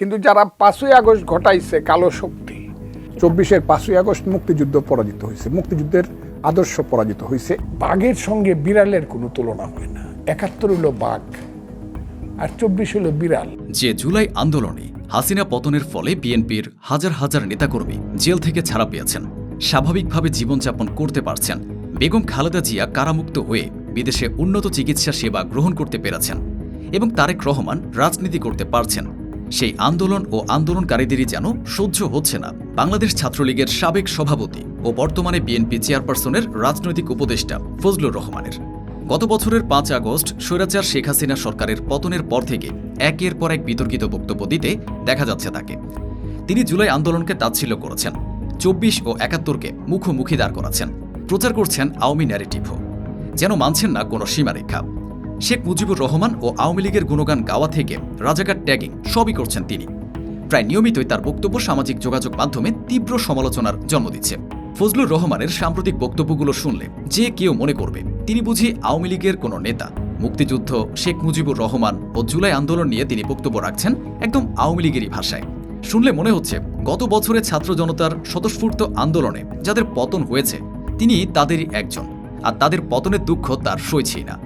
কিন্তু যারা পাঁচই আগস্ট ঘটাইছে কালো শক্তি, চব্বিশের পাঁচই আগস্ট মুক্তিযুদ্ধ পরাজিত হয়েছে, মুক্তিযুদ্ধের আদর্শ পরাজিত হয়েছে। বাঘের সঙ্গে বিড়ালের কোনো তুলনা হয় না। একাত্তর হলো বাঘ আর চব্বিশ হলো বিড়াল। যে জুলাই আন্দোলনে হাসিনা পতনের ফলে বিএনপির হাজার হাজার নেতাকর্মী জেল থেকে ছাড়া পেয়েছেন, স্বাভাবিকভাবে জীবনযাপন করতে পারছেন, বেগম খালেদা জিয়া কারামুক্ত হয়ে বিদেশে উন্নত চিকিৎসা সেবা গ্রহণ করতে পেরেছেন এবং তারেক রহমান রাজনীতি করতে পারছেন। সেই আন্দোলন ও আন্দোলনকারীদেরই যেন সহ্য হচ্ছে না। বাংলাদেশ ছাত্রলীগের সাবেক সভাপতি ও বর্তমানে বিএনপি চেয়ারপারসনের রাজনৈতিক উপদেষ্টা ফজলুর রহমানের। গত বছরের পাঁচ আগস্ট স্বৈরাচার শেখ হাসিনা সরকারের পতনের পর থেকে একের পর এক বিতর্কিত বক্তব্য দিতে দেখা যাচ্ছে তাকে। তিনি জুলাই আন্দোলনকে তাচ্ছিল্য করেছেন, চব্বিশ ও একাত্তরকে মুখোমুখি দাঁড় করাচ্ছেন। প্রচার করছেন আওয়ামী ন্যারেটিভও। যেন মানছেন না কোনো সীমারেখা। শেখ মুজিবুর রহমান ও আওয়ামী লীগের গুণগান গাওয়া থেকে রাজাকার ট্যাগিং সবই করছেন তিনি। প্রায় নিয়মিতই তার বক্তব্য সামাজিক যোগাযোগ মাধ্যমে তীব্র সমালোচনার জন্ম দিচ্ছে। ফজলুর রহমানের সাম্প্রতিক বক্তব্যগুলো শুনলে যে কেউ মনে করবে, তিনি বুঝি আওয়ামী লীগের কোনো নেতা। মুক্তিযুদ্ধ, শেখ মুজিবুর রহমান ও জুলাই আন্দোলন নিয়ে তিনি বক্তব্য রাখছেন একদম আওয়ামী লীগেরই ভাষায়। শুনলে মনে হচ্ছে, গত বছরে ছাত্র জনতার স্বতঃস্ফূর্ত আন্দোলনে যাদের পতন হয়েছে তিনি তাদেরই একজন। আর তাদের পতনের দুঃখ তার সইছেই না।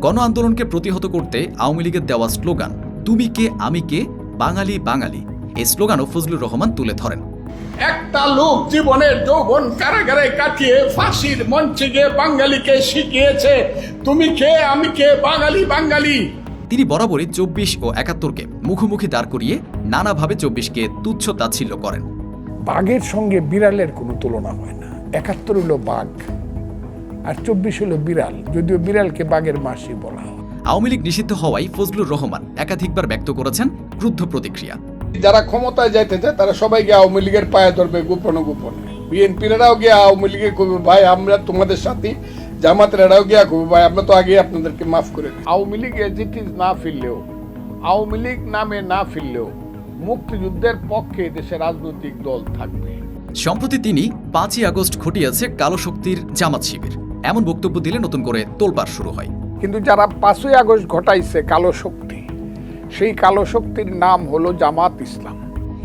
গণ আন্দোলনকে প্রতিহত করতে আওয়ামী লীগের দেওয়া স্লোগান তুমি কে আমি কে বাঙালি বাঙালি। এই স্লোগানও ফজলুর রহমান তুলে ধরেন। একটা লোক জীবনের যৌবন কারাগারে কাটিয়ে ফাঁসির মঞ্চে গিয়ে বাঙালিকে শিখিয়েছে তুমি কে আমি কে বাঙালি বাঙালি? তিনি বরাবরই চব্বিশ ও একাত্তরকে মুখোমুখি দাঁড় করিয়ে নানাভাবে চব্বিশকে তুচ্ছ তাচ্ছিল্য করেন। বাঘের সঙ্গে বিড়ালের কোনো তুলনা হয় না। একাত্তর হলো বাঘ। আর চব্বিশ হলো বিড়াল যদিও বিড়ালকে বাঘের মাসি বলা হয়। আওয়ামী লীগ নিষিদ্ধ হওয়ায় ফজলুর রহমান একাধিকবার ব্যক্ত করেছেন ক্রুদ্ধ প্রতিক্রিয়া। যারা ক্ষমতায় যাইতে চায় তারা সবাই গিয়ে আওয়ামী লীগের পায়ে ধরবে গোপনে গোপনে। বিএনপিরাও গিয়ে আওয়ামী লীগে কবি ভাই আমরা তোমাদের সাথে জামাতেরাও গিয়া কবি ভাই আমরা তো আগে আপনাদেরকে মাফ করে আওয়ামী লীগ এজিটিস না ফিরলেও আওয়ামী লীগ নামে না ফিরলেও মুক্তিযুদ্ধের পক্ষে দেশে রাজনৈতিক দল থাকবে। সম্প্রতি তিনি পাঁচই আগস্ট ঘটিয়েছে কালো শক্তির জামাত শিবির। এমন বক্তব্য দিলে নতুন করে তোলপাড় শুরু হয়। কিন্তু যারা পাঁচই আগস্ট ঘটাইছে কালো শক্তি সেই কালো শক্তির নাম হলো জামাত ইসলাম।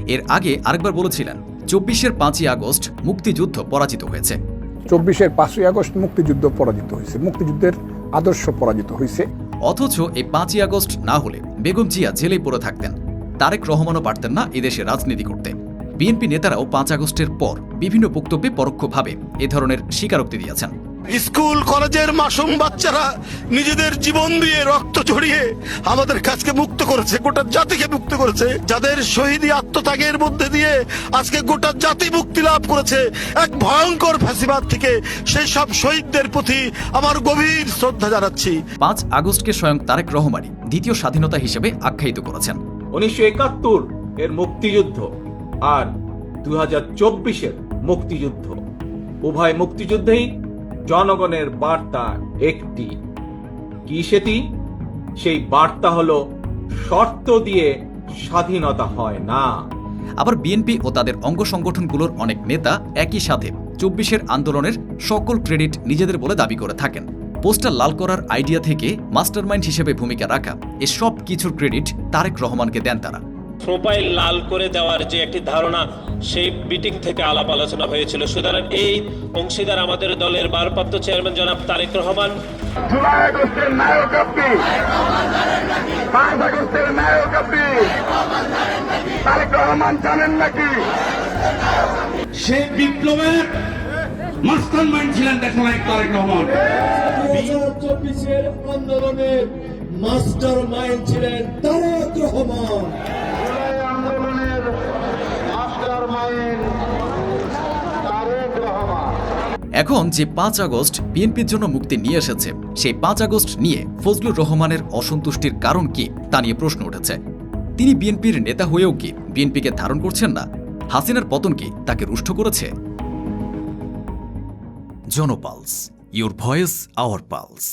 এর আগে আরেকবার বলেছিলেন চব্বিশের পাঁচই আগস্ট মুক্তিযুদ্ধ পরাজিত হয়েছে। চব্বিশের পাঁচই আগস্ট মুক্তিযুদ্ধ পরাজিত হয়েছে মুক্তিযুদ্ধের আদর্শ পরাজিত হয়েছে। অথচ এই পাঁচই আগস্ট না হলে বেগম জিয়া জেলেই পড়ে থাকতেন। তারেক রহমানও পারতেন না এদেশে রাজনীতি করতে। বিএনপি নেতারাও পাঁচ আগস্টের পর বিভিন্ন বক্তব্যে পরোক্ষভাবে এ ধরনের স্বীকারোক্তি দিয়েছেন। স্কুল কলেজের মাসুম বাচ্চারা নিজেদের জীবন দিয়ে রক্ত ঝরিয়ে আমাদের কাছকে মুক্ত করেছে গোটা জাতিকে মুক্ত করেছে। যাদের শহীদী আত্মত্যাগের মধ্যে দিয়ে আজকে গোটা জাতি মুক্তি লাভ করেছে এক ভয়ঙ্কর ফ্যাসিবাদ থেকে সেই সব শহীদদের প্রতি আমার গভীর শ্রদ্ধা জানাচ্ছি। পাঁচ আগস্টকে স্বয়ং তারেক রহমানই দ্বিতীয় স্বাধীনতা হিসেবে আখ্যায়িত করেছেন। উনিশশো একাত্তর এর মুক্তিযুদ্ধ আর দু হাজার চব্বিশের মুক্তিযুদ্ধ। উভয় মুক্তিযুদ্ধেই জনগণের বার্তা একটি। কি সেটি? সেই বার্তা হলো শর্ত দিয়ে স্বাধীনতা হয় না। আবার বিএনপি ও তাদের অঙ্গ সংগঠনগুলোর অনেক নেতা একই সাথে চব্বিশের আন্দোলনের সকল ক্রেডিট নিজেদের বলে দাবি করে থাকেন। পোস্টার লাল করার আইডিয়া থেকে মাস্টারমাইন্ড হিসেবে ভূমিকা রাখা এসব কিছুর ক্রেডিট তারেক রহমানকে দেন তারা। প্রোফাইল লাল করে দেওয়ার যে একটি ধারণা সেই মিটিং থেকে আলাপ আলোচনা হয়েছিল। সুতরাং এই অংশীদার আমাদের দলের ভারপ্রাপ্ত চেয়ারম্যান জনাব তারেক রহমান। জুলাই আগস্টের নায়ক আপনি। পাঁচ আগস্টের নায়ক আপনি। তারেক রহমান জানেন নাকি? সেই বিপ্লবের মাস্টার মাইন্ড ছিলেন দেশনায়ক তারেক রহমান। চব্বিশের আন্দোলনের মাস্টার মাইন্ড ছিলেন তারেক রহমান জুলাই আন্দোলনের মাস্টার মাইন্ড তারেক রহমান এখন যে পাঁচ আগস্ট বিএনপির জন্য মুক্তি নিয়ে এসেছে, সেই পাঁচ আগস্ট নিয়ে ফজলুর রহমানের অসন্তুষ্টির কারণ কি তা নিয়ে প্রশ্ন উঠেছে। তিনি বিএনপির নেতা হয়েও কি বিএনপিকে ধারণ করছেন না? হাসিনার পতন কি তাকে রুষ্ট করেছে? জনপালস, ইউর ভয়েস, আওয়ার পালস।